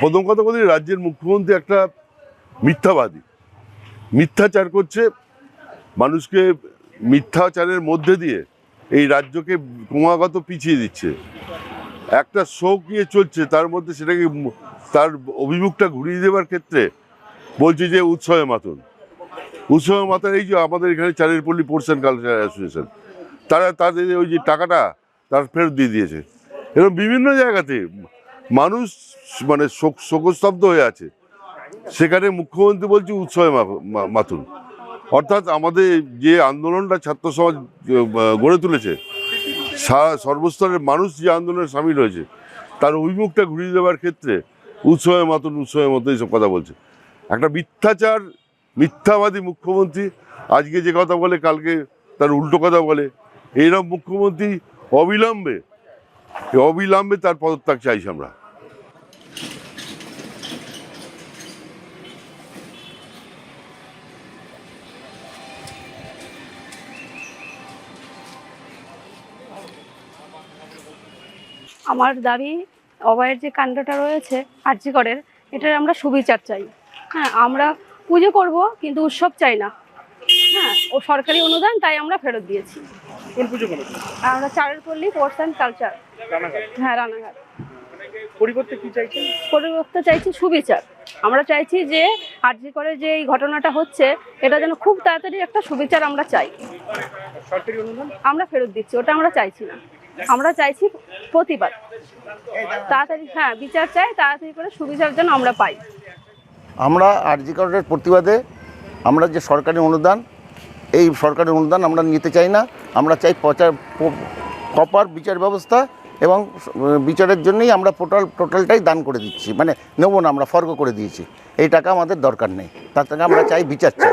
প্রথম কথা বলি, রাজ্যের মুখ্যমন্ত্রী একটা মিথ্যাবাদী। মিথ্যাচার করছে, মানুষকে মিথ্যাচারের মধ্যে দিয়ে এই রাজ্যকে ক্রমাগত পিছিয়ে দিচ্ছে। একটা শোক নিয়ে চলছে, তার মধ্যে সেটাকে তার অভিমুখটা ঘুরিয়ে দেওয়ার ক্ষেত্রে বলছে যে উৎসবে মাতুন। উৎসবে মাতার এই যে আমাদের এখানে চারের পল্লী পোর্সেন কালচার অ্যাসোসিয়েশন তারা তাদের ওই যে টাকাটা তার ফেরত দিয়ে দিয়েছে। এরকম বিভিন্ন জায়গাতে মানুষ মানে শোক, শোকস্তব্ধ হয়ে আছে। সেখানে মুখ্যমন্ত্রী বলছে, উৎসবে মাতুন অর্থাৎ আমাদের যে আন্দোলনটা ছাত্র সমাজ গড়ে তুলেছে সারা সর্বস্তরের মানুষ যে আন্দোলনে সামিল হয়েছে, তার অভিমুখটা ঘুরিয়ে দেওয়ার ক্ষেত্রে উৎসবে মতন উৎসবের মতো এইসব কথা বলছে। একটা মিথ্যাচার, মিথ্যাবাদী মুখ্যমন্ত্রী আজকে যে কথা বলে, কালকে তার উল্টো কথা বলে এইরকম মুখ্যমন্ত্রী অবিলম্বে অবিলম্বে তার পদত্যাগ চাইছি আমরা। আমার দাবি অভয়ের যে কাণ্ডটা রয়েছে আর্যিকরের এটার আমরা সুবিচার চাই। হ্যাঁ আমরা পুজো করব কিন্তু উৎসব চাই না। হ্যাঁ ও সরকারি অনুদান তাই আমরা ফেরত দিয়েছি। কোন পুজো আমরা চারের পল্লী কোর্স অ্যান্ড কালচার। হ্যাঁ রানাঘাট। পরিবর্তে কি চাইছেন? পরিবর্তে চাইছি সুবিচার। আমরা চাইছি যে আর্যিকরের যে এই ঘটনাটা হচ্ছে এটা যেন খুব তাড়াতাড়ি একটা সুবিচার আমরা চাই। আমরা ফেরত দিচ্ছি ওটা আমরা চাইছি না। আমরা চাইছি প্রতিবাদ। তাড়াতাড়ি হ্যাঁ বিচার চাই তাড়াতাড়ি করে সুবিচার যেন আমরা পাই। আমরা আরজি কার্ডের প্রতিবাদে আমরা যে সরকারি অনুদান এই সরকারি অনুদান আমরা নিতে চাই না। আমরা চাই প্রচার প্রপার বিচার ব্যবস্থা এবং বিচারের জন্যই আমরা টোটাল টোটালটাই দান করে দিচ্ছি। মানে নেব না আমরা ফর্গ করে দিয়েছি। এই টাকা আমাদের দরকার নেই। তার থেকে আমরা চাই বিচার চাই।